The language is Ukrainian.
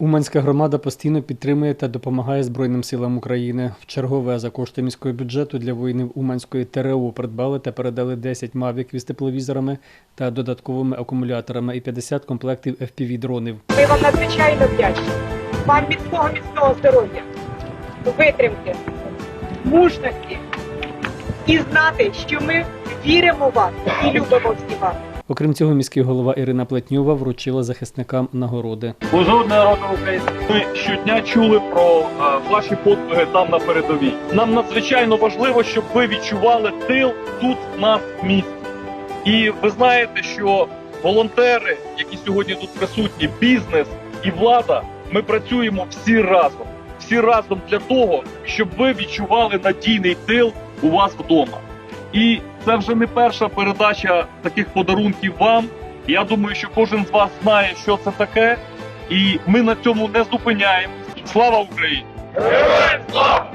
Уманська громада постійно підтримує та допомагає Збройним силам України. В чергове за кошти міського бюджету для воїнів Уманської ТРО придбали та передали 10 мавік із тепловізорами та додатковими акумуляторами і 50 комплектів FPV-дронів. Ми вам надзвичайно вдячні. Вам міцного міцного здоров'я, витримки, мужності і знати, що ми віримо в вас і любимо всі вас. Окрім цього, міський голова Ірина Плетнюва вручила захисникам нагороди. Служу народу України. Ми щодня чули про е, ваші подвиги там на передовій. Нам надзвичайно важливо, щоб ви відчували тил тут в нас в. І ви знаєте, що волонтери, які сьогодні тут присутні, бізнес і влада, ми працюємо всі разом. Всі разом для того, щоб ви відчували надійний тил у вас вдома. І це вже не перша передача таких подарунків вам. Я думаю, що кожен з вас знає, що це таке, і ми на цьому не зупиняємось. Слава Україні! Героям слава!